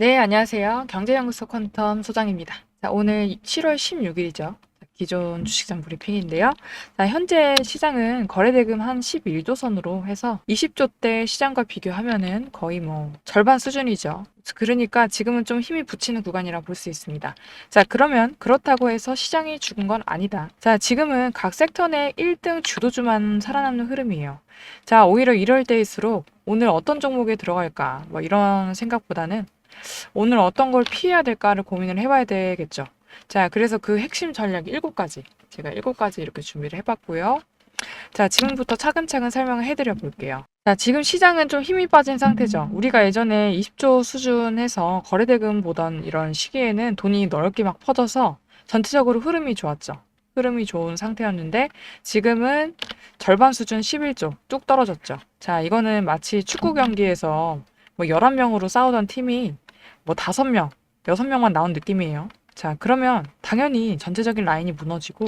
네, 안녕하세요. 경제연구소 퀀텀 소장입니다. 자, 오늘 7월 16일이죠. 기존 주식장 브리핑인데요. 자, 현재 시장은 거래대금 한 11조 선으로 해서 20조 대 시장과 비교하면은 거의 뭐 절반 수준이죠. 그러니까 지금은 좀 힘이 붙이는 구간이라 볼 수 있습니다. 자, 그러면 그렇다고 해서 시장이 죽은 건 아니다. 자, 지금은 각 섹터 내 1등 주도주만 살아남는 흐름이에요. 자, 오히려 이럴 때일수록 오늘 어떤 종목에 들어갈까? 뭐 이런 생각보다는 오늘 어떤 걸 피해야 될까를 고민을 해봐야 되겠죠. 자, 그래서 그 핵심 전략 7가지. 제가 7가지 이렇게 준비를 해봤고요. 자, 지금부터 차근차근 설명을 해드려 볼게요. 자, 지금 시장은 좀 힘이 빠진 상태죠. 우리가 예전에 20조 수준에서 거래대금 보던 이런 시기에는 돈이 넓게 막 퍼져서 전체적으로 흐름이 좋았죠. 흐름이 좋은 상태였는데 지금은 절반 수준 11조 뚝 떨어졌죠. 자, 이거는 마치 축구 경기에서 뭐 11명으로 싸우던 팀이 뭐 5명, 6명만 나온 느낌이에요. 자, 그러면 당연히 전체적인 라인이 무너지고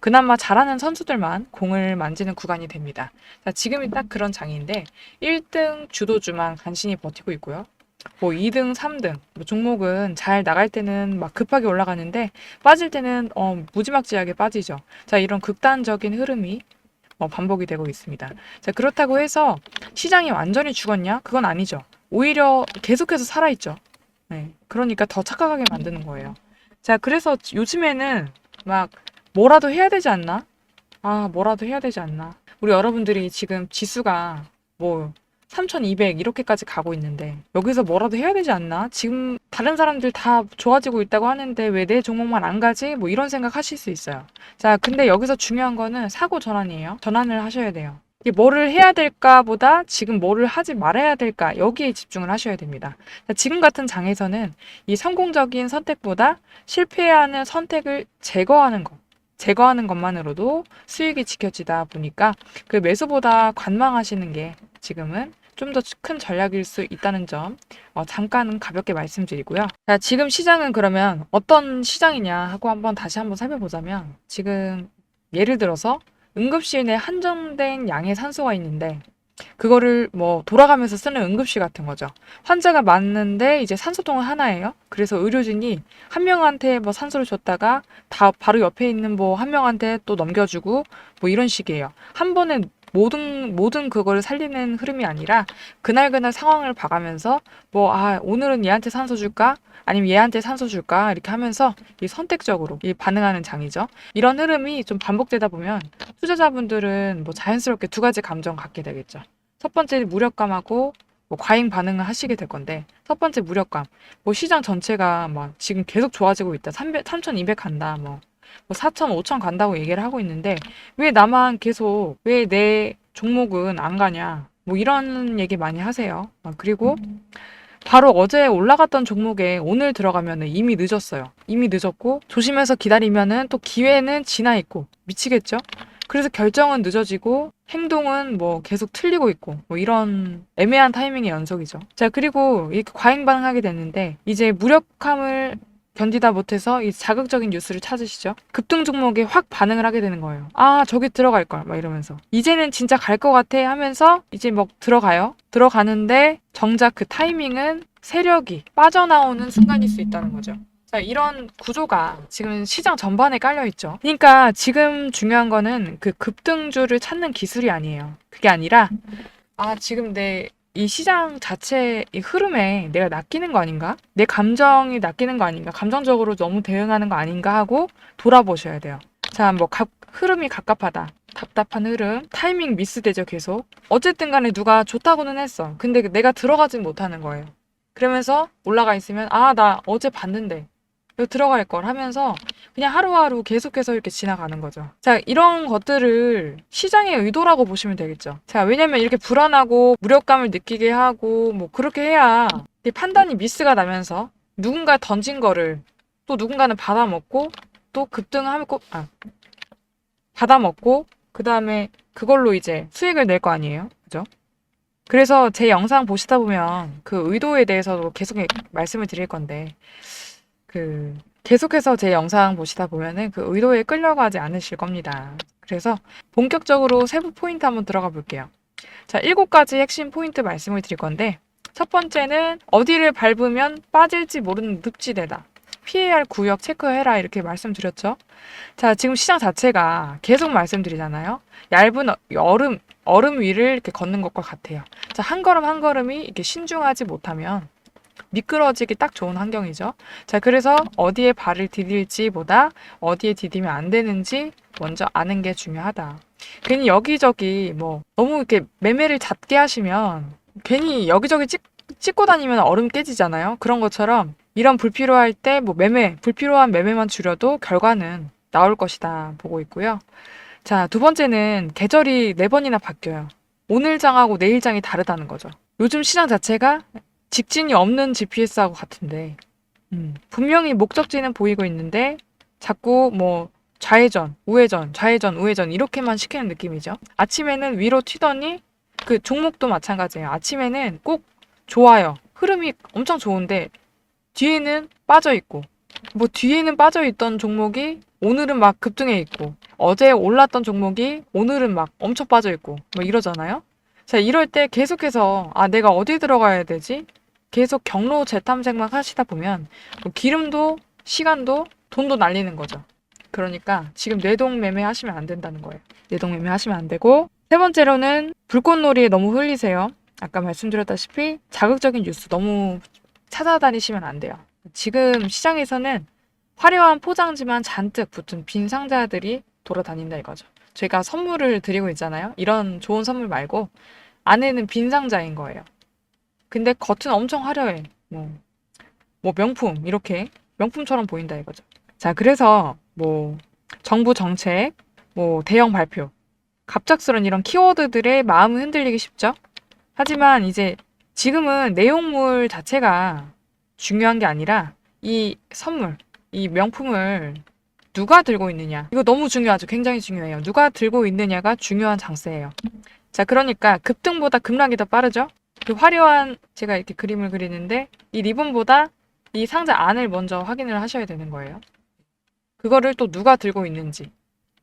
그나마 잘하는 선수들만 공을 만지는 구간이 됩니다. 자, 지금이 딱 그런 장인데 1등 주도주만 간신히 버티고 있고요. 뭐 2등, 3등 뭐 종목은 잘 나갈 때는 막 급하게 올라가는데 빠질 때는 어, 무지막지하게 빠지죠. 자, 이런 극단적인 흐름이 어, 반복이 되고 있습니다. 자, 그렇다고 해서 시장이 완전히 죽었냐? 그건 아니죠. 오히려 계속해서 살아있죠. 네. 그러니까 더 착각하게 만드는 거예요. 자, 그래서 요즘에는 막 뭐라도 해야 되지 않나? 아, 뭐라도 해야 되지 않나? 우리 여러분들이 지금 지수가 뭐 3200 이렇게까지 가고 있는데 여기서 뭐라도 해야 되지 않나? 지금 다른 사람들 다 좋아지고 있다고 하는데 왜 내 종목만 안 가지? 뭐 이런 생각 하실 수 있어요. 자, 근데 여기서 중요한 거는 사고 전환이에요. 전환을 하셔야 돼요. 이게 뭐를 해야 될까보다 지금 뭐를 하지 말아야 될까 여기에 집중을 하셔야 됩니다. 자, 지금 같은 장에서는 이 성공적인 선택보다 실패하는 선택을 제거하는 것, 제거하는 것만으로도 수익이 지켜지다 보니까 그 매수보다 관망하시는 게 지금은 좀 더 큰 전략일 수 있다는 점 어, 잠깐 가볍게 말씀드리고요. 자, 지금 시장은 그러면 어떤 시장이냐 하고 한번 다시 한번 살펴보자면 지금 예를 들어서 응급실 내 한정된 양의 산소가 있는데 그거를 뭐 돌아가면서 쓰는 응급실 같은 거죠. 환자가 많은데 이제 산소통은 하나예요. 그래서 의료진이 한 명한테 뭐 산소를 줬다가 다 바로 옆에 있는 뭐 한 명한테 또 넘겨주고 뭐 이런 식이에요. 한 번에 모든 모든 그걸 살리는 흐름이 아니라 그날 그날 상황을 봐가면서 뭐 아 오늘은 얘한테 산소 줄까? 아니면 얘한테 산소 줄까? 이렇게 하면서 이 선택적으로 이 반응하는 장이죠. 이런 흐름이 좀 반복되다 보면 투자자분들은 뭐 자연스럽게 두 가지 감정 갖게 되겠죠. 첫 번째 무력감하고 뭐 과잉 반응을 하시게 될 건데 첫 번째 무력감. 뭐 시장 전체가 막 지금 계속 좋아지고 있다. 300, 3200 간다. 뭐, 뭐 4000, 5000 간다고 얘기를 하고 있는데 왜 나만 계속 왜 내 종목은 안 가냐? 뭐 이런 얘기 많이 하세요. 아, 그리고 바로 어제 올라갔던 종목에 오늘 들어가면 이미 늦었어요. 이미 늦었고 조심해서 기다리면은 또 기회는 지나 있고 미치겠죠? 그래서 결정은 늦어지고 행동은 뭐 계속 틀리고 있고 뭐 이런 애매한 타이밍의 연속이죠. 자, 그리고 이렇게 과잉 반응하게 됐는데 이제 무력함을 견디다 못해서 이 자극적인 뉴스를 찾으시죠. 급등 종목에 확 반응을 하게 되는 거예요. 아, 저기 들어갈 걸. 막 이러면서. 이제는 진짜 갈 것 같아 하면서 이제 뭐 들어가요. 들어가는데 정작 그 타이밍은 세력이 빠져나오는 순간일 수 있다는 거죠. 자, 이런 구조가 지금 시장 전반에 깔려 있죠. 그러니까 지금 중요한 거는 그 급등주를 찾는 기술이 아니에요. 그게 아니라, 아, 지금 내 이 시장 자체 이 흐름에 내가 낚이는 거 아닌가? 내 감정이 낚이는 거 아닌가? 감정적으로 너무 대응하는 거 아닌가 하고 돌아보셔야 돼요. 자, 뭐, 각, 흐름이 갑갑하다. 답답한 흐름, 타이밍 미스되죠, 계속. 어쨌든 간에 누가 좋다고는 했어. 근데 내가 들어가진 못하는 거예요. 그러면서 올라가 있으면, 아, 나 어제 봤는데. 들어갈 걸 하면서 그냥 하루하루 계속해서 이렇게 지나가는 거죠. 자, 이런 것들을 시장의 의도라고 보시면 되겠죠. 자, 왜냐면 이렇게 불안하고 무력감을 느끼게 하고 뭐 그렇게 해야 이 판단이 미스가 나면서 누군가 던진 거를 또 누군가는 받아먹고 또 급등하고 아 받아먹고 그 다음에 그걸로 이제 수익을 낼 거 아니에요, 그죠? 그래서 제 영상 보시다 보면 그 의도에 대해서도 계속 말씀을 드릴 건데 그 계속해서 제 영상 보시다 보면은 그 의도에 끌려가지 않으실 겁니다. 그래서 본격적으로 세부 포인트 한번 들어가 볼게요. 자, 일곱 가지 핵심 포인트 말씀을 드릴 건데, 첫 번째는 어디를 밟으면 빠질지 모르는 늪지대다. 피해야 할 구역 체크해라 이렇게 말씀드렸죠. 자, 지금 시장 자체가 계속 말씀드리잖아요. 얇은 어- 얼음 얼음 위를 이렇게 걷는 것과 같아요. 자, 한 걸음 한 걸음이 이렇게 신중하지 못하면 미끄러지기 딱 좋은 환경이죠. 자, 그래서 어디에 발을 디딜지보다 어디에 디디면 안 되는지 먼저 아는 게 중요하다. 괜히 여기저기 뭐 너무 이렇게 매매를 잦게 하시면 괜히 여기저기 찍, 찍고 다니면 얼음 깨지잖아요. 그런 것처럼 이런 불필요할 때 뭐 매매, 불필요한 매매만 줄여도 결과는 나올 것이다 보고 있고요. 자, 두 번째는 계절이 네 번이나 바뀌어요. 오늘 장하고 내일 장이 다르다는 거죠. 요즘 시장 자체가 직진이 없는 GPS하고 같은데, 음, 분명히 목적지는 보이고 있는데, 자꾸 뭐, 좌회전, 우회전, 좌회전, 우회전, 이렇게만 시키는 느낌이죠. 아침에는 위로 튀더니, 그 종목도 마찬가지예요. 아침에는 꼭 좋아요. 흐름이 엄청 좋은데, 뒤에는 빠져 있고, 뭐 뒤에는 빠져 있던 종목이 오늘은 막 급등해 있고, 어제 올랐던 종목이 오늘은 막 엄청 빠져 있고, 뭐 이러잖아요. 자, 이럴 때 계속해서, 아, 내가 어디 들어가야 되지? 계속 경로 재탐색만 하시다 보면, 뭐 기름도, 시간도, 돈도 날리는 거죠. 그러니까 지금 뇌동 매매 하시면 안 된다는 거예요. 뇌동 매매 하시면 안 되고, 세 번째로는 불꽃놀이에 너무 흘리세요. 아까 말씀드렸다시피 자극적인 뉴스 너무 찾아다니시면 안 돼요. 지금 시장에서는 화려한 포장지만 잔뜩 붙은 빈 상자들이 돌아다닌다 이거죠. 저희가 선물을 드리고 있잖아요. 이런 좋은 선물 말고 안에는 빈 상자인 거예요. 근데 겉은 엄청 화려해. 뭐, 뭐 명품 이렇게 명품처럼 보인다 이거죠. 자, 그래서 뭐 정부 정책, 뭐 대형 발표, 갑작스런 이런 키워드들의 마음을 흔들리기 쉽죠. 하지만 이제 지금은 내용물 자체가 중요한 게 아니라 이 선물, 이 명품을 누가 들고 있느냐. 이거 너무 중요하죠. 굉장히 중요해요. 누가 들고 있느냐가 중요한 장세예요. 자, 그러니까 급등보다 급락이 더 빠르죠? 그 화려한 제가 이렇게 그림을 그리는데 이 리본보다 이 상자 안을 먼저 확인을 하셔야 되는 거예요. 그거를 또 누가 들고 있는지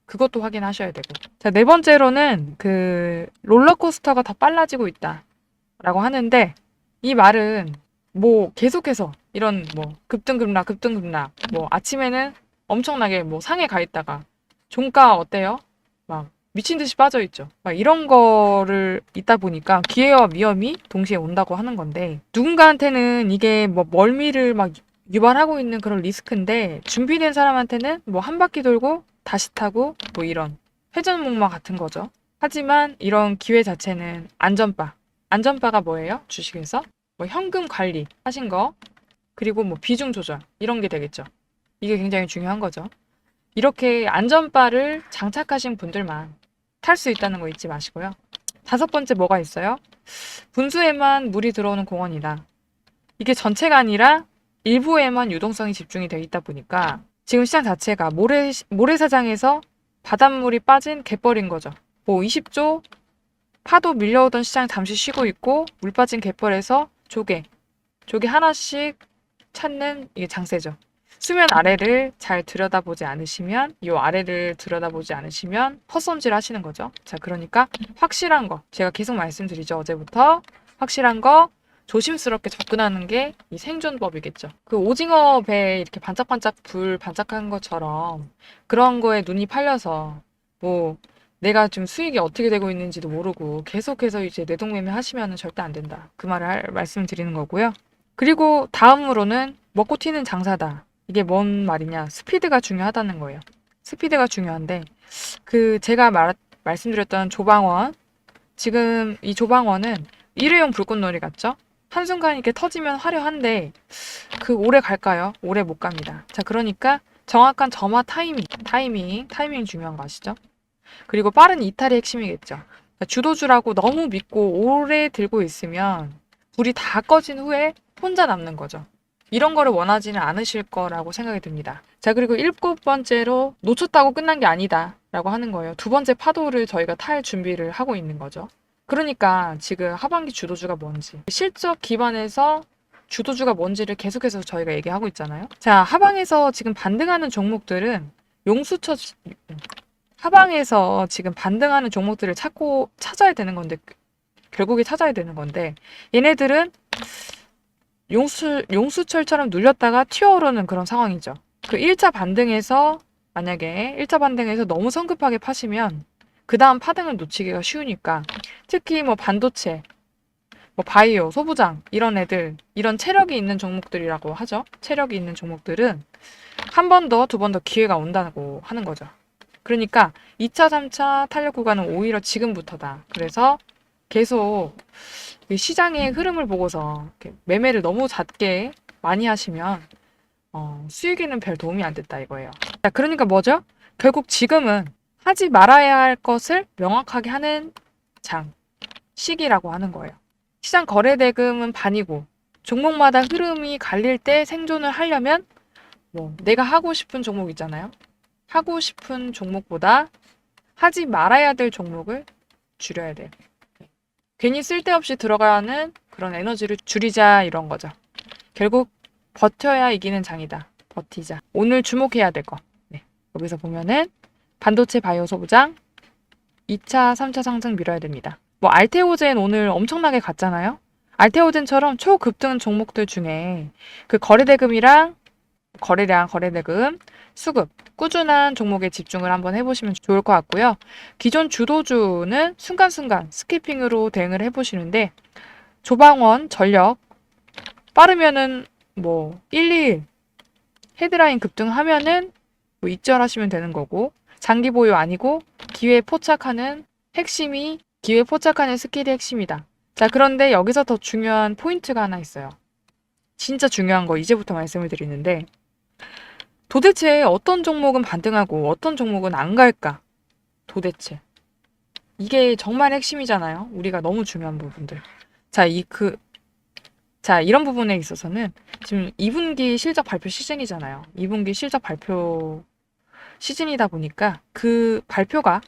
그것도 확인하셔야 되고. 자, 네 번째로는 그 롤러코스터가 더 빨라지고 있다라고 하는데 이 말은 뭐 계속해서 이런 뭐 급등급락 급등급락 뭐 아침에는 엄청나게 뭐 상에 가 있다가 종가 어때요? 막 미친 듯이 빠져 있죠. 막 이런 거를 있다 보니까 기회와 위험이 동시에 온다고 하는 건데 누군가한테는 이게 뭐 멀미를 막 유발하고 있는 그런 리스크인데 준비된 사람한테는 뭐 한 바퀴 돌고 다시 타고 뭐 이런 회전목마 같은 거죠. 하지만 이런 기회 자체는 안전바. 안전바가 뭐예요? 주식에서 뭐 현금 관리 하신 거 그리고 뭐 비중 조절 이런 게 되겠죠. 이게 굉장히 중요한 거죠. 이렇게 안전바를 장착하신 분들만 탈 수 있다는 거 잊지 마시고요. 다섯 번째 뭐가 있어요? 분수에만 물이 들어오는 공원이다. 이게 전체가 아니라 일부에만 유동성이 집중이 되어 있다 보니까 지금 시장 자체가 모래, 모래사장에서 바닷물이 빠진 갯벌인 거죠. 뭐 20조 파도 밀려오던 시장 잠시 쉬고 있고 물 빠진 갯벌에서 조개, 조개 하나씩 찾는 이게 장세죠. 수면 아래를 잘 들여다보지 않으시면 이 아래를 들여다보지 않으시면 헛손질 하시는 거죠. 자, 그러니까 확실한 거 제가 계속 말씀드리죠. 어제부터 확실한 거 조심스럽게 접근하는 게 이 생존법이겠죠. 그 오징어 배에 이렇게 반짝반짝 불 반짝한 것처럼 그런 거에 눈이 팔려서 뭐 내가 지금 수익이 어떻게 되고 있는지도 모르고 계속해서 이제 내동매매 하시면 절대 안 된다. 그 말을 할- 말씀드리는 거고요. 그리고 다음으로는 먹고 튀는 장사다. 이게 뭔 말이냐? 스피드가 중요하다는 거예요. 스피드가 중요한데 그 제가 말, 말씀드렸던 조방원 지금 이 조방원은 일회용 불꽃놀이 같죠? 한순간 이렇게 터지면 화려한데 그 오래 갈까요? 오래 못 갑니다. 자, 그러니까 정확한 점화 타이밍, 타이밍, 타이밍 중요한 거 아시죠? 그리고 빠른 이탈이 핵심이겠죠. 그러니까 주도주라고 너무 믿고 오래 들고 있으면 불이 다 꺼진 후에 혼자 남는 거죠. 이런 거를 원하지는 않으실 거라고 생각이 듭니다. 자, 그리고 일곱 번째로 놓쳤다고 끝난 게 아니다. 라고 하는 거예요. 두 번째 파도를 저희가 탈 준비를 하고 있는 거죠. 그러니까 지금 하반기 주도주가 뭔지, 실적 기반에서 주도주가 뭔지를 계속해서 저희가 얘기하고 있잖아요. 자, 하방에서 지금 반등하는 종목들은 용수처, 하방에서 지금 반등하는 종목들을 찾고 찾아야 되는 건데, 결국에 찾아야 되는 건데, 얘네들은 용수, 용수철처럼 눌렸다가 튀어오르는 그런 상황이죠. 그 1차 반등에서 만약에 1차 반등에서 너무 성급하게 파시면 그 다음 파등을 놓치기가 쉬우니까 특히 뭐 반도체, 뭐 바이오, 소부장 이런 애들 이런 체력이 있는 종목들이라고 하죠. 체력이 있는 종목들은 한 번 더, 두 번 더 기회가 온다고 하는 거죠. 그러니까 2차, 3차 탄력 구간은 오히려 지금부터다. 그래서 계속 이 시장의 흐름을 보고서 매매를 너무 잦게 많이 하시면 어, 수익에는 별 도움이 안 됐다 이거예요. 자, 그러니까 뭐죠? 결국 지금은 하지 말아야 할 것을 명확하게 하는 장, 시기라고 하는 거예요. 시장 거래 대금은 반이고 종목마다 흐름이 갈릴 때 생존을 하려면 뭐 내가 하고 싶은 종목 있잖아요. 하고 싶은 종목보다 하지 말아야 될 종목을 줄여야 돼요. 괜히 쓸데없이 들어가는 그런 에너지를 줄이자 이런 거죠. 결국 버텨야 이기는 장이다. 버티자. 오늘 주목해야 될 거. 네. 여기서 보면은 반도체 바이오 소부장 2차, 3차 상승 밀어야 됩니다. 뭐 알테오젠 오늘 엄청나게 갔잖아요. 알테오젠처럼 초급등 종목들 중에 그 거래대금이랑 거래량, 거래대금, 수급, 꾸준한 종목에 집중을 한번 해보시면 좋을 것 같고요. 기존 주도주는 순간순간 스키핑으로 대응을 해보시는데 조방원, 전력 빠르면은 뭐 1, 2일 헤드라인 급등하면은 뭐 입절하시면 되는 거고 장기 보유 아니고 기회에 포착하는 핵심이 기회에 포착하는 스킬이 핵심이다. 자, 그런데 여기서 더 중요한 포인트가 하나 있어요. 진짜 중요한 거 이제부터 말씀을 드리는데 도대체 어떤 종목은 반등하고 어떤 종목은 안 갈까? 도대체. 이게 정말 핵심이잖아요. 우리가 너무 중요한 부분들. 자, 이 그, 자, 이런 부분에 있어서는 지금 2분기 실적 발표 시즌이잖아요. 2분기 실적 발표 시즌이다 보니까 그 발표가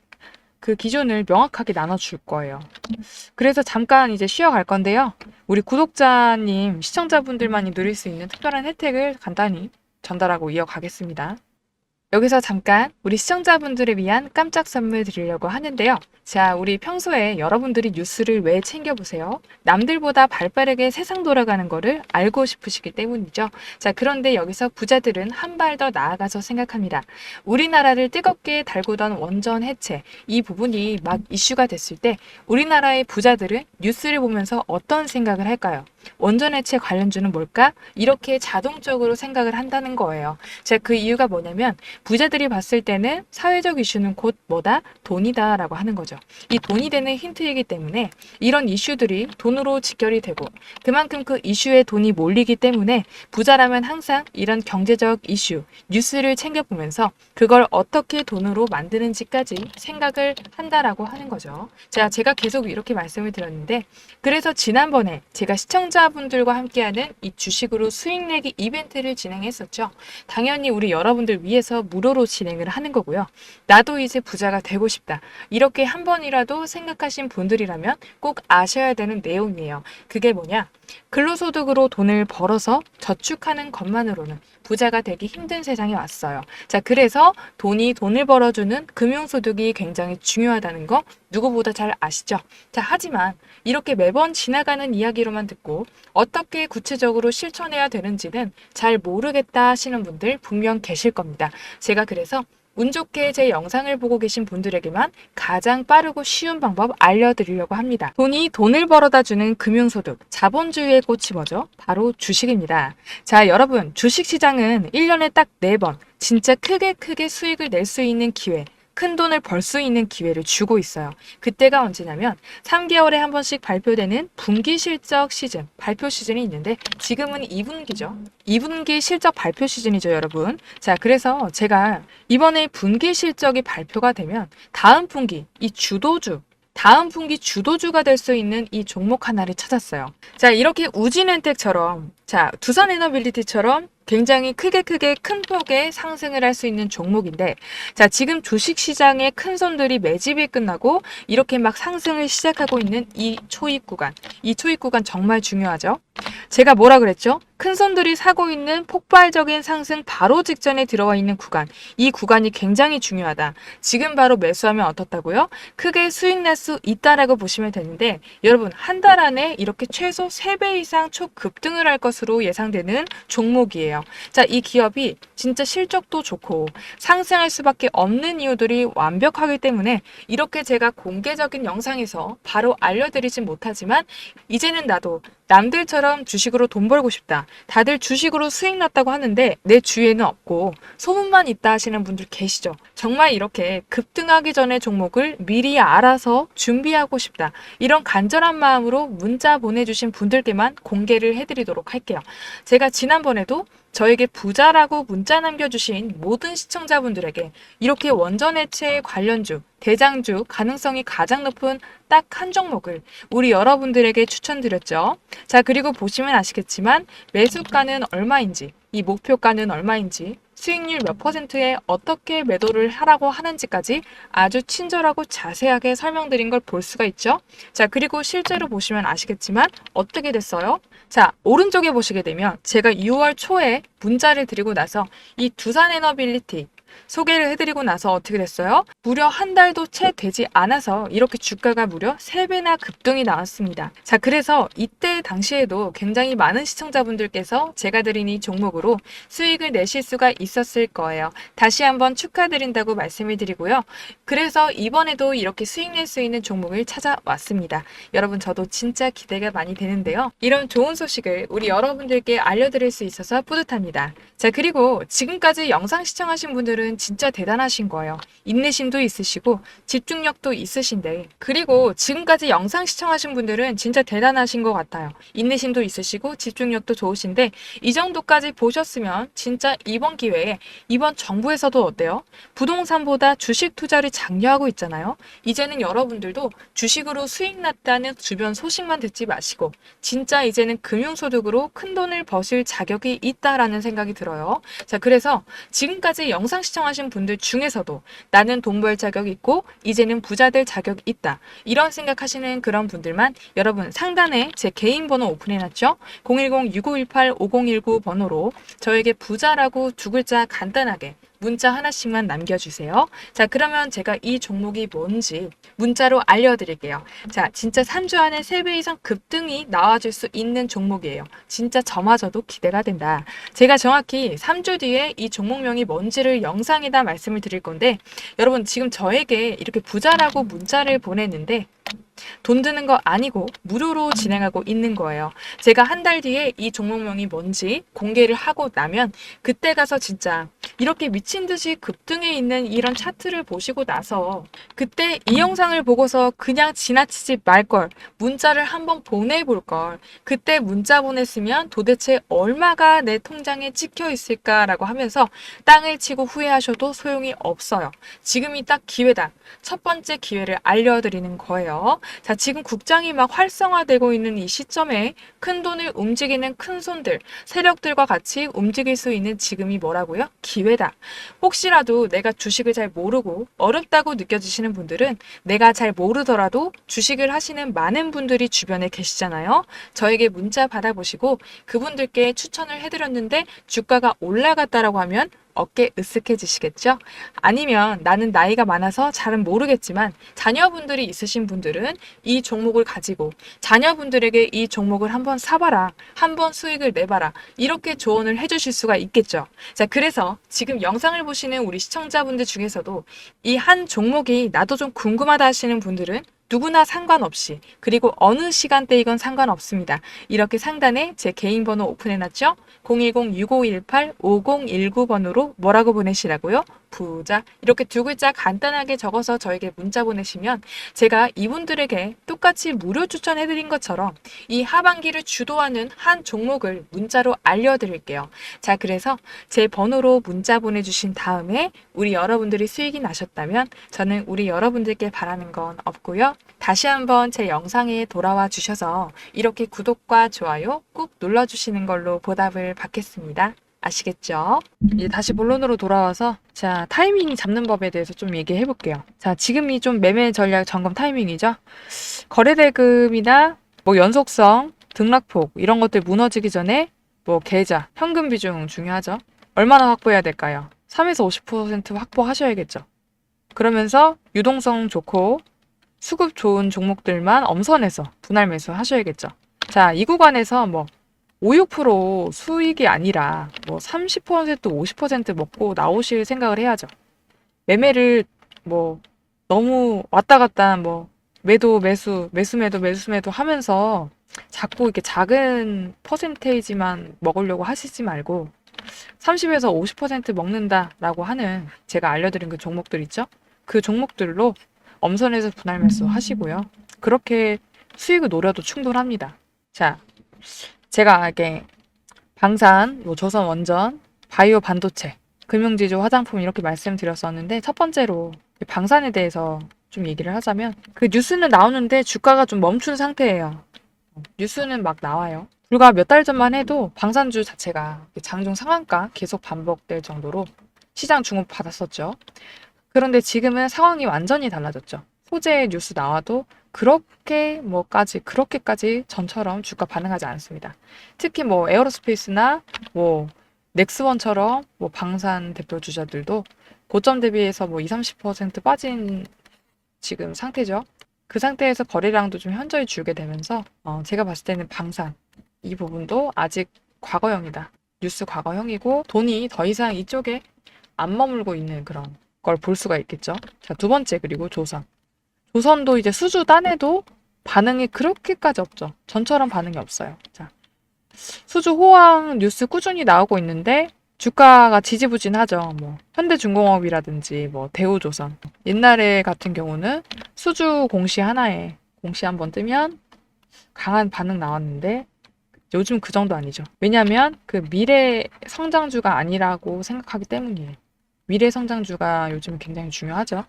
그 기준을 명확하게 나눠줄 거예요. 그래서 잠깐 이제 쉬어갈 건데요. 우리 구독자님, 시청자분들만이 누릴 수 있는 특별한 혜택을 간단히 전달하고 이어가겠습니다. 여기서 잠깐 우리 시청자분들을 위한 깜짝 선물 드리려고 하는데요. 자, 우리 평소에 여러분들이 뉴스를 왜 챙겨보세요? 남들보다 발 빠르게 세상 돌아가는 거를 알고 싶으시기 때문이죠. 자, 그런데 여기서 부자들은 한 발 더 나아가서 생각합니다. 우리나라를 뜨겁게 달구던 원전 해체, 이 부분이 막 이슈가 됐을 때 우리나라의 부자들은 뉴스를 보면서 어떤 생각을 할까요? 원전 해체 관련주는 뭘까? 이렇게 자동적으로 생각을 한다는 거예요. 자, 그 이유가 뭐냐면 부자들이 봤을 때는 사회적 이슈는 곧 뭐다? 돈이다라고 하는 거죠. 이 돈이 되는 힌트이기 때문에 이런 이슈들이 돈으로 직결이 되고 그만큼 그 이슈에 돈이 몰리기 때문에 부자라면 항상 이런 경제적 이슈, 뉴스를 챙겨보면서 그걸 어떻게 돈으로 만드는지까지 생각을 한다라고 하는 거죠. 자, 제가 계속 이렇게 말씀을 드렸는데 그래서 지난번에 제가 시청자 분들과 함께하는 이 주식으로 수익 내기 이벤트를 진행했었죠. 당연히 우리 여러분들 위해서 무료로 진행을 하는 거고요. 나도 이제 부자가 되고 싶다. 이렇게 한 번이라도 생각하신 분들이라면 꼭 아셔야 되는 내용이에요. 그게 뭐냐? 근로소득으로 돈을 벌어서 저축하는 것만으로는 부자가 되기 힘든 세상이 왔어요. 자, 그래서 돈이 돈을 벌어주는 금융소득이 굉장히 중요하다는 거 누구보다 잘 아시죠? 자, 하지만 이렇게 매번 지나가는 이야기로만 듣고 어떻게 구체적으로 실천해야 되는지는 잘 모르겠다 하시는 분들 분명 계실 겁니다. 제가 그래서 운 좋게 제 영상을 보고 계신 분들에게만 가장 빠르고 쉬운 방법 알려드리려고 합니다. 돈이 돈을 벌어다 주는 금융소득, 자본주의의 꽃이 뭐죠? 바로 주식입니다. 자, 여러분, 주식시장은 1년에 딱 4번, 진짜 크게 크게 수익을 낼 수 있는 기회, 큰 돈을 벌 수 있는 기회를 주고 있어요. 그때가 언제냐면 3개월에 한 번씩 발표되는 분기 실적 시즌, 발표 시즌이 있는데 지금은 2분기죠. 2분기 실적 발표 시즌이죠, 여러분. 자, 그래서 제가 이번에 분기 실적이 발표가 되면 다음 분기 이 주도주 다음 분기 주도주가 될 수 있는 이 종목 하나를 찾았어요. 자, 이렇게 우진엔텍처럼, 자, 두산에너빌리티처럼 굉장히 크게 크게 큰 폭의 상승을 할 수 있는 종목인데, 자, 지금 주식 시장의 큰 손들이 매집이 끝나고 이렇게 막 상승을 시작하고 있는 이 초입 구간. 이 초입 구간 정말 중요하죠. 제가 뭐라 그랬죠? 큰 손들이 사고 있는 폭발적인 상승 바로 직전에 들어와 있는 구간. 이 구간이 굉장히 중요하다. 지금 바로 매수하면 어떻다고요? 크게 수익 낼수 있다라고 보시면 되는데 여러분 한 달 안에 이렇게 최소 3배 이상 초급등을 할 것으로 예상되는 종목이에요. 자, 이 기업이 진짜 실적도 좋고 상승할 수밖에 없는 이유들이 완벽하기 때문에 이렇게 제가 공개적인 영상에서 바로 알려드리진 못하지만 이제는 나도 남들처럼 주식으로 돈 벌고 싶다. 다들 주식으로 수익 났다고 하는데 내 주위에는 없고 소문만 있다 하시는 분들 계시죠. 정말 이렇게 급등하기 전에 종목을 미리 알아서 준비하고 싶다. 이런 간절한 마음으로 문자 보내주신 분들께만 공개를 해드리도록 할게요. 제가 지난번에도 저에게 부자라고 문자 남겨주신 모든 시청자분들에게 이렇게 원전해체 관련주, 대장주 가능성이 가장 높은 딱 한 종목을 우리 여러분들에게 추천드렸죠. 자, 그리고 보시면 아시겠지만 매수가는 얼마인지, 이 목표가는 얼마인지, 수익률 몇 퍼센트에 어떻게 매도를 하라고 하는지까지 아주 친절하고 자세하게 설명드린 걸 볼 수가 있죠. 자, 그리고 실제로 보시면 아시겠지만 어떻게 됐어요? 자, 오른쪽에 보시게 되면 제가 6월 초에 문자를 드리고 나서 이 두산 에너빌리티 소개를 해드리고 나서 어떻게 됐어요? 무려 한 달도 채 되지 않아서 이렇게 주가가 무려 3배나 급등이 나왔습니다. 자, 그래서 이때 당시에도 굉장히 많은 시청자분들께서 제가 드린 이 종목으로 수익을 내실 수가 있었을 거예요. 다시 한번 축하드린다고 말씀을 드리고요. 그래서 이번에도 이렇게 수익 낼 수 있는 종목을 찾아왔습니다. 여러분, 저도 진짜 기대가 많이 되는데요. 이런 좋은 소식을 우리 여러분들께 알려드릴 수 있어서 뿌듯합니다. 자, 그리고 지금까지 영상 시청하신 분들은 진짜 대단하신 거예요. 인내심도 있으시고 집중력도 있으신데 그리고 지금까지 영상 시청하신 분들은 진짜 대단하신 것 같아요. 인내심도 있으시고 집중력도 좋으신데 이 정도까지 보셨으면 진짜 이번 기회에 이번 정부에서도 어때요? 부동산보다 주식 투자를 장려하고 있잖아요. 이제는 여러분들도 주식으로 수익 났다는 주변 소식만 듣지 마시고 진짜 이제는 금융소득으로 큰 돈을 버실 자격이 있다라는 생각이 들어요. 자, 그래서 지금까지 영상 시청 하신 분들 중에서도 나는 돈 벌 자격 있고 이제는 부자 될 자격 있다. 이런 생각하시는 그런 분들만 여러분 상단에 제 개인 번호 오픈해놨죠? 010-6518-5019 번호로 저에게 부자라고 두 글자 간단하게 문자 하나씩만 남겨주세요. 자, 그러면 제가 이 종목이 뭔지 문자로 알려드릴게요. 자, 진짜 3주 안에 3배 이상 급등이 나와줄 수 있는 종목이에요. 진짜 저마저도 기대가 된다. 제가 정확히 3주 뒤에 이 종목명이 뭔지를 영상에다 말씀을 드릴 건데, 여러분 지금 저에게 이렇게 부자라고 문자를 보냈는데, 돈 드는 거 아니고 무료로 진행하고 있는 거예요. 제가 한 달 뒤에 이 종목명이 뭔지 공개를 하고 나면 그때 가서 진짜 이렇게 미친 듯이 급등해 있는 이런 차트를 보시고 나서 그때 이 영상을 보고서 그냥 지나치지 말걸 문자를 한번 보내볼 걸 그때 문자 보냈으면 도대체 얼마가 내 통장에 찍혀 있을까라고 하면서 땅을 치고 후회하셔도 소용이 없어요. 지금이 딱 기회다. 첫 번째 기회를 알려드리는 거예요. 자, 지금 국장이 막 활성화되고 있는 이 시점에 큰 돈을 움직이는 큰 손들, 세력들과 같이 움직일 수 있는 지금이 뭐라고요? 기회다. 혹시라도 내가 주식을 잘 모르고 어렵다고 느껴지시는 분들은 내가 잘 모르더라도 주식을 하시는 많은 분들이 주변에 계시잖아요. 저에게 문자 받아보시고 그분들께 추천을 해드렸는데 주가가 올라갔다라고 하면 어깨 으쓱해지시겠죠? 아니면 나는 나이가 많아서 잘은 모르겠지만 자녀분들이 있으신 분들은 이 종목을 가지고 자녀분들에게 이 종목을 한번 사봐라. 한번 수익을 내봐라. 이렇게 조언을 해주실 수가 있겠죠. 자, 그래서 지금 영상을 보시는 우리 시청자분들 중에서도 이 한 종목이 나도 좀 궁금하다 하시는 분들은 누구나 상관없이 그리고 어느 시간대이건 상관없습니다. 이렇게 상단에 제 개인 번호 오픈해놨죠? 010-6518-5019번으로 뭐라고 보내시라고요? 부자 이렇게 두 글자 간단하게 적어서 저에게 문자 보내시면 제가 이분들에게 똑같이 무료 추천해드린 것처럼 이 하반기를 주도하는 한 종목을 문자로 알려드릴게요. 자 그래서 제 번호로 문자 보내주신 다음에 우리 여러분들이 수익이 나셨다면 저는 우리 여러분들께 바라는 건 없고요. 다시 한번 제 영상에 돌아와 주셔서 이렇게 구독과 좋아요 꾹 눌러주시는 걸로 보답을 받겠습니다. 아시겠죠? 이제 다시 본론으로 돌아와서 자 타이밍 잡는 법에 대해서 좀 얘기해 볼게요. 자 지금이 좀 매매 전략 점검 타이밍이죠. 거래 대금이나 뭐 연속성, 등락폭 이런 것들 무너지기 전에 뭐 계좌, 현금 비중 중요하죠. 얼마나 확보해야 될까요? 3에서 50% 확보하셔야겠죠. 그러면서 유동성 좋고 수급 좋은 종목들만 엄선해서 분할 매수 하셔야겠죠. 자, 이 구간에서 뭐 5, 6% 수익이 아니라 뭐 30% 50% 먹고 나오실 생각을 해야죠. 매매를 뭐 너무 왔다 갔다 뭐 매도 매수 매수 매도 매수 매도 하면서 자꾸 이렇게 작은 퍼센테이지만 먹으려고 하시지 말고 30에서 50% 먹는다라고 하는 제가 알려드린 그 종목들 있죠? 그 종목들로 엄선해서 분할 매수 하시고요. 그렇게 수익을 노려도 충분합니다. 자, 제가 이게 방산, 뭐 조선 원전, 바이오 반도체, 금융지주, 화장품 이렇게 말씀드렸었는데 첫 번째로 방산에 대해서 좀 얘기를 하자면 그 뉴스는 나오는데 주가가 좀 멈춘 상태예요. 뉴스는 막 나와요. 불과 몇 달 전만 해도 방산주 자체가 장중 상한가 계속 반복될 정도로 시장 주목 받았었죠. 그런데 지금은 상황이 완전히 달라졌죠. 소재 뉴스 나와도 그렇게 뭐까지 그렇게까지 전처럼 주가 반응하지 않습니다. 특히 뭐 에어로스페이스나 뭐 넥스원처럼 뭐 방산 대표 주자들도 고점 대비해서 뭐 20, 30% 빠진 지금 상태죠. 그 상태에서 거래량도 좀 현저히 줄게 되면서 어, 제가 봤을 때는 방산 이 부분도 아직 과거형이다. 뉴스 과거형이고 돈이 더 이상 이쪽에 안 머물고 있는 그런 걸 볼 수가 있겠죠. 자, 두 번째 그리고 조선. 조선도 이제 수주 딴에도 반응이 그렇게까지 없죠. 전처럼 반응이 없어요. 자, 수주 호황 뉴스 꾸준히 나오고 있는데 주가가 지지부진하죠. 뭐 현대중공업이라든지 뭐 대우조선. 옛날에 같은 경우는 수주 공시 하나에 공시 한 번 뜨면 강한 반응 나왔는데 요즘 그 정도 아니죠. 왜냐하면 그 미래 성장주가 아니라고 생각하기 때문이에요. 미래 성장주가 요즘 굉장히 중요하죠.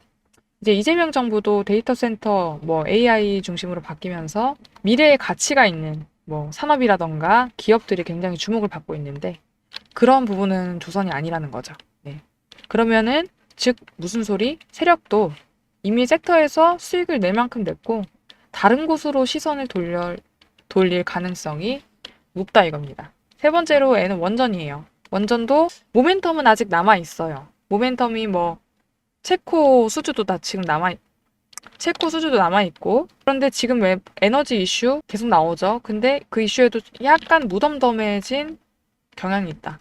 이제 이재명 정부도 데이터 센터 뭐 AI 중심으로 바뀌면서 미래의 가치가 있는 뭐 산업이라던가 기업들이 굉장히 주목을 받고 있는데 그런 부분은 조선이 아니라는 거죠. 네. 그러면은 즉 무슨 소리? 세력도 이미 섹터에서 수익을 낼 만큼 냈고 다른 곳으로 시선을 돌려 돌릴 가능성이 높다 이겁니다. 세 번째로 N은 원전이에요. 원전도 모멘텀은 아직 남아 있어요. 모멘텀이 뭐 체코 수주도 다 지금 남아 체코 수주도 남아 있고 그런데 지금 왜 에너지 이슈 계속 나오죠. 근데 그 이슈에도 약간 무덤덤해진 경향이 있다.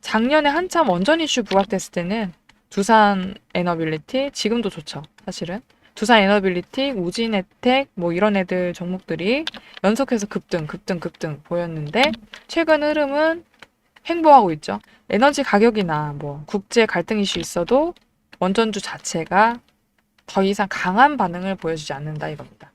작년에 한참 원전 이슈 부각됐을 때는 두산 에너빌리티 지금도 좋죠. 사실은 두산 에너빌리티, 우진 혜택 뭐 이런 애들 종목들이 연속해서 급등, 급등, 급등 보였는데 최근 흐름은 횡보하고 있죠. 에너지 가격이나 뭐 국제 갈등 이슈 있어도 원전주 자체가 더 이상 강한 반응을 보여주지 않는다 이겁니다.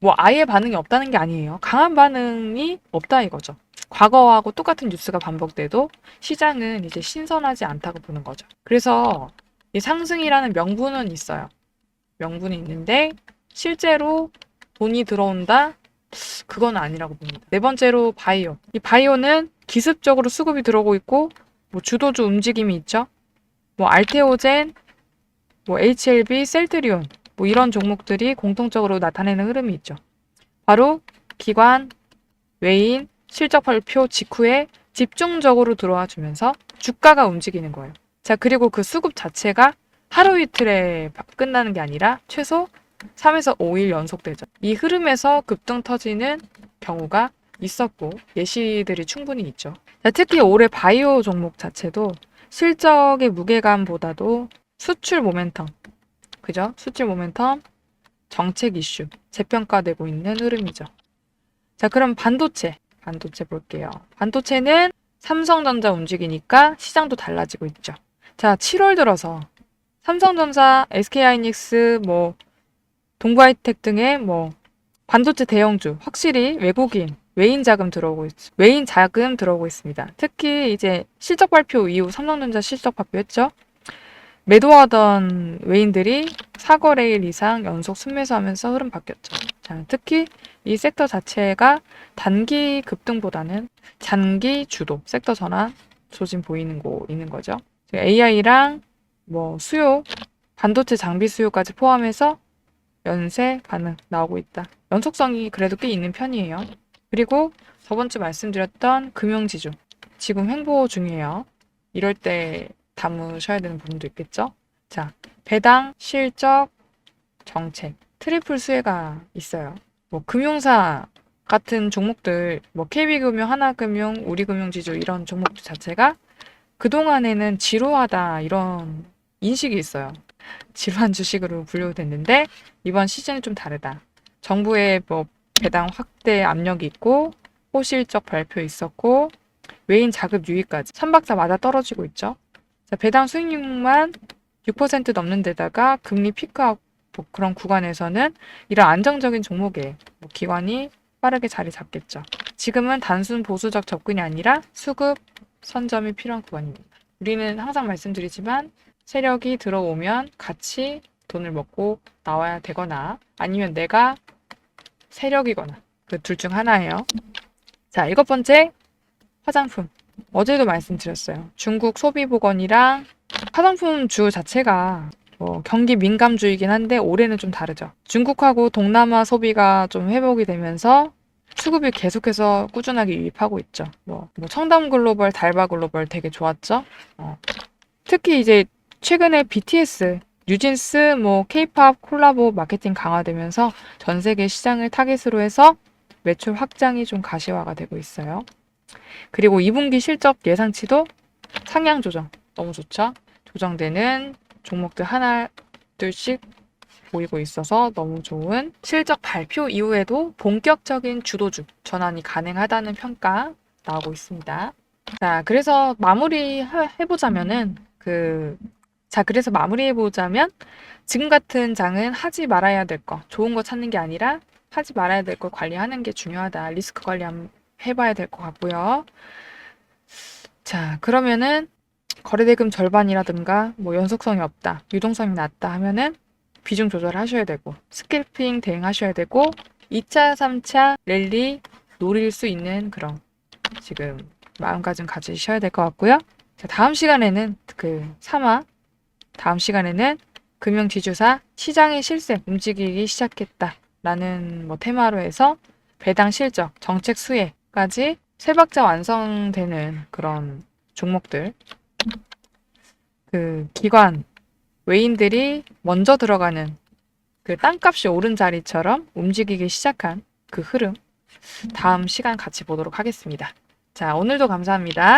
뭐 아예 반응이 없다는 게 아니에요. 강한 반응이 없다 이거죠. 과거하고 똑같은 뉴스가 반복돼도 시장은 이제 신선하지 않다고 보는 거죠. 그래서 이 상승이라는 명분은 있어요. 명분이 있는데 실제로 돈이 들어온다? 그건 아니라고 봅니다. 네 번째로 바이오. 이 바이오는 기습적으로 수급이 들어오고 있고 뭐 주도주 움직임이 있죠. 뭐 알테오젠, 뭐 HLB, 셀트리온 뭐 이런 종목들이 공통적으로 나타내는 흐름이 있죠. 바로 기관, 외인, 실적 발표 직후에 집중적으로 들어와 주면서 주가가 움직이는 거예요. 자, 그리고 그 수급 자체가 하루 이틀에 끝나는 게 아니라 최소 3에서 5일 연속되죠. 이 흐름에서 급등 터지는 경우가 있었고 예시들이 충분히 있죠. 자, 특히 올해 바이오 종목 자체도 실적의 무게감보다도 수출 모멘텀, 그죠? 수출 모멘텀, 정책 이슈, 재평가되고 있는 흐름이죠. 자, 그럼 반도체, 반도체 볼게요. 반도체는 삼성전자 움직이니까 시장도 달라지고 있죠. 자, 7월 들어서 삼성전자, SK하이닉스, 뭐 동부하이텍 등의 뭐 반도체 대형주 확실히 외국인 외인 자금 들어오고 있, 외인 자금 들어오고 있습니다. 특히 이제 실적 발표 이후 삼성전자 실적 발표했죠. 매도하던 외인들이 4거래일 이상 연속 순매수하면서 흐름 바뀌었죠. 자, 특히 이 섹터 자체가 단기 급등보다는 장기 주도 섹터 전환 조짐 보이는 거 있는 거죠. AI랑 뭐 수요 반도체 장비 수요까지 포함해서 연쇄 반응 나오고 있다. 연속성이 그래도 꽤 있는 편이에요. 그리고 저번 주 말씀드렸던 금융지주. 지금 횡보 중이에요. 이럴 때 담으셔야 되는 부분도 있겠죠? 자, 배당, 실적, 정책, 트리플 수혜가 있어요. 뭐, 금융사 같은 종목들, 뭐, KB금융, 하나금융, 우리금융지주 이런 종목들 자체가 그동안에는 지루하다 이런 인식이 있어요. 지루한 주식으로 분류됐는데 이번 시즌은 좀 다르다. 정부의 뭐 배당 확대 압력이 있고 호실적 발표 있었고 외인 자급 유입까지 삼박자 맞아 떨어지고 있죠. 자, 배당 수익률만 6% 넘는 데다가 금리 피크하고 뭐 그런 구간에서는 이런 안정적인 종목에 뭐 기관이 빠르게 자리 잡겠죠. 지금은 단순 보수적 접근이 아니라 수급 선점이 필요한 구간입니다. 우리는 항상 말씀드리지만 세력이 들어오면 같이 돈을 먹고 나와야 되거나 아니면 내가 세력이거나 그 둘 중 하나예요. 자, 일곱 번째 화장품. 어제도 말씀드렸어요. 중국 소비보건이랑 화장품 주 자체가 뭐 경기 민감주이긴 한데 올해는 좀 다르죠. 중국하고 동남아 소비가 좀 회복이 되면서 수급이 계속해서 꾸준하게 유입하고 있죠. 뭐, 뭐 청담 글로벌, 달바 글로벌 되게 좋았죠. 어. 특히 이제 최근에 BTS, 뉴진스, 뭐 K-팝 콜라보 마케팅 강화되면서 전 세계 시장을 타겟으로 해서 매출 확장이 좀 가시화가 되고 있어요. 그리고 2분기 실적 예상치도 상향 조정 너무 좋죠. 조정되는 종목들 하나 둘씩 보이고 있어서 너무 좋은 실적 발표 이후에도 본격적인 주도주 전환이 가능하다는 평가 나오고 있습니다. 자, 그래서 마무리 하- 해보자면은 그, 자, 그래서 마무리 해 보자면 지금 같은 장은 하지 말아야 될 거, 좋은 거 찾는 게 아니라 하지 말아야 될 걸 관리하는 게 중요하다. 리스크 관리 한번 해봐야 될 것 같고요. 자, 그러면은 거래대금 절반이라든가 뭐 연속성이 없다, 유동성이 낮다 하면은 비중 조절하셔야 되고 스캘핑 대응하셔야 되고 2차, 3차 랠리 노릴 수 있는 그런 지금 마음가짐 가지셔야 될 것 같고요. 자, 다음 시간에는 그 3화 다음 시간에는 금융 지주사 시장의 실세 움직이기 시작했다라는 뭐 테마로 해서 배당 실적, 정책 수혜까지 세 박자 완성되는 그런 종목들 그 기관 외인들이 먼저 들어가는 그 땅값이 오른 자리처럼 움직이기 시작한 그 흐름 다음 시간 같이 보도록 하겠습니다. 자, 오늘도 감사합니다.